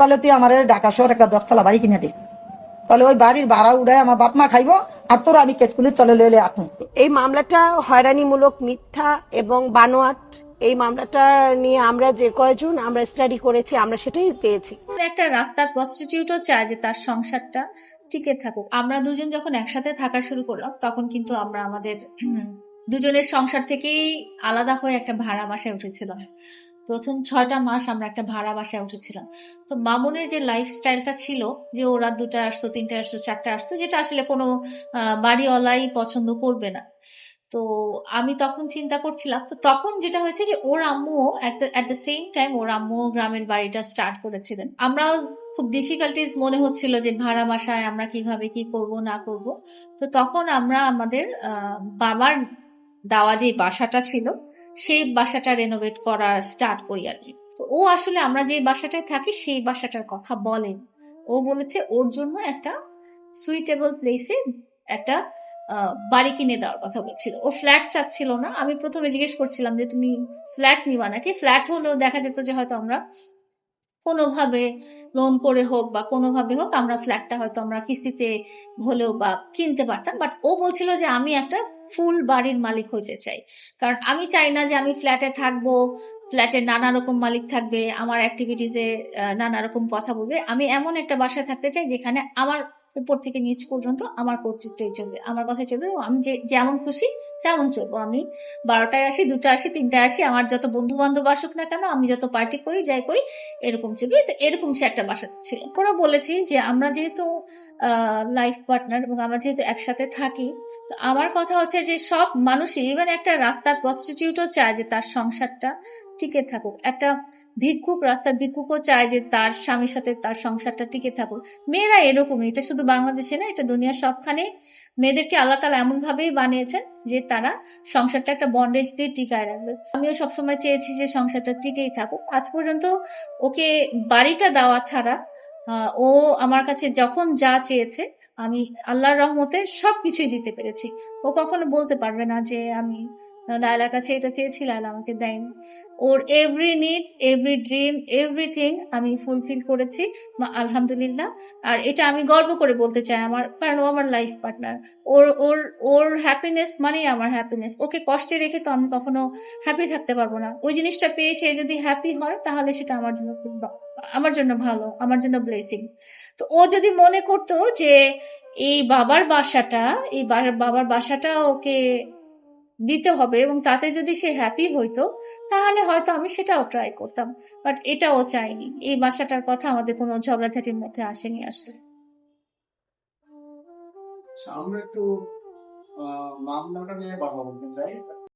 তাহলে তুই আমার ঢাকা শহর একটা দশতলা বাড়ি কিনে দে। তাহলে ওই বাড়ির ভাড়া উড়ায় আমার বাপ মা খাইবো আর তোর আমি কেতকুলির তলে লইলে আটুন এই মামলাটা হয়রানিমূলক মিথ্যা এবং বানোয়াট। এই মামলাটা নিয়ে আমরা যে কয়জন আমরা স্টাডি করেছি আমরা সেটাই পেয়েছি। একটা রাস্তার প্রস্টিটিউটও চায় যে তার সংসারটা টিকে থাকুক। আমরা দুজন যখন একসাথে থাকা শুরু করলাম তখন কিন্তু আমরা আমাদের দুজনের সংসার থেকেই আলাদা হয়ে একটা ভাড়া বাসায় উঠেছিলাম। প্রথম ছয়টা মাস আমরা একটা ভাড়া বাসায় উঠেছিলাম। তো মামুনের যে লাইফস্টাইলটা ছিল, যে ও রাত দুটা আসতো তিনটা আসতো চারটা আসতো, যেটা আসলে কোনো বাড়িওয়ালাই পছন্দ করবে না। তো আমি তখন চিন্তা করছিলাম, তো তখন যেটা হয়েছে যে ওর আম্মু অ্যাট দ্য সেম টাইম ওর আম্মু গ্রামের বাড়িটা স্টার্ট করেছিলেন। আমরাও খুব ডিফিকাল্টিজ মনে হচ্ছিল যে ভাড়া বাসায় আমরা কীভাবে কি করব, না করব। তো তখন আমরা আমাদের বাবার দাওয়া যে বাসাটা ছিল সেই বাসাটা রেনোভেট করা স্টার্ট করি আর কি তো ও আসলে আমরা যে বাসাটায় থাকি, সেই বাসাটার কথা বলেন। ও বলেছে ওর জন্য একটা সুইটেবল প্লেসে একটা বাড়ি কিনে দেওয়ার কথা বলছিল। ও ফ্ল্যাট চাচ্ছিল না। আমি প্রথমে জিজ্ঞেস করছিলাম যে, তুমি ফ্ল্যাট নিবা নাকি? ফ্ল্যাট হলেও দেখা যেত যে হয়তো আমরা কোনোভাবে লোন করে হোক বা কোনোভাবে হোক, আমরা ফ্ল্যাটটা হয়তো আমরা কিস্তিতে হলেও বা কিনতে পারতাম। বাট ও বলছিল যে আমি একটা ফুল বাড়ির মালিক হইতে চাই। কারণ আমি চাই না যে আমি ফ্ল্যাটে থাকব ফ্ল্যাটে নানা রকম মালিক থাকবে, আমার অ্যাক্টিভিটিসে নানা রকম কথা বলবে। আমি এমন একটা বাসায় থাকতে চাই যেখানে আমার উপর থেকে নিচ পর্যন্ত আমার কর্তৃত্বই চলবে আমার কথাই চলবে আমি যে, যেমন খুশি তেমন চলবো। আমি বারোটায় আসি দুটো আসি, তিনটায় আসি, আমার যত বন্ধু বান্ধব আসুক না কেন, আমি যত পার্টি করি, যাই করি, এরকম চলবে। তো এরকম সে একটা বাসা ছিল। ওরা বলেছি যে, আমরা যেহেতু লাইফ পার্টনার এবং আমরা যেহেতু একসাথে থাকি, তো আমার কথা হচ্ছে যে, সব মানুষই ইভেন একটা রাস্তার প্রস্টিটিউটও চায় যে, তার সংসারটা টিকে থাকুক। একটা ভিক্ষুক, রাস্তার ভিক্ষুকও চায় যে তার স্বামীর সাথে তার সংসারটা টিকে থাকুক। মেয়েরা এরকমই। এটা শুধু বাংলাদেশে না, এটা দুনিয়ার সবখানে মেয়েদেরকে আল্লাহ তালা এমন ভাবেই বানিয়েছেন যে তারা সংসারটা একটা বন্ডেজ দিয়ে টিকায় রাখবে। আমিও সবসময় চেয়েছি যে সংসারটা টিকেই থাকুক। আজ পর্যন্ত ওকে বাড়িটা দেওয়া ছাড়া ও আমার কাছে যখন যা চেয়েছে, আমি আল্লাহর রহমতে সবকিছুই দিতে পেরেছি। ও কখনো বলতে পারবে না যে আমি লায়লার কাছে এটা চেয়েছি লায়লা আমাকে দেয়নি। ওর every needs every dream everything আমি ফুলফিল করেছি, মা- আলহামদুলিল্লাহ। আর এটা আমি গর্ব করে বলতে চাই আমার, কারণ ও আমার লাইফ পার্টনার ওর ওর ওর হ্যাপিনেস মানে আমার হ্যাপিনেস ওকে কষ্টে রেখে তো আমি কখনো হ্যাপি থাকতে পারব না। ওই জিনিসটা পেয়ে সে যদি হ্যাপি হয়, তাহলে সেটা আমার জন্য খুব আমার জন্য ভালো, আমার জন্য ব্লেসিং তো ও যদি মনে করতো যে এই বাবার বাসাটা, এই বাবার বাসাটা ওকে দিতে হবে এবং তাতে যদি সে হ্যাপি হইতো তাহলে হয়তো আমি সেটাও ট্রাই করতাম। বাট এটাও চাইনি। এই বাসাটার কথা আমাদের কোনো ঝগড়াঝাটির মধ্যে আসেনি আসলে। আচ্ছা, আমরা একটু মামলাটা নিয়ে কথা বলতে চাই।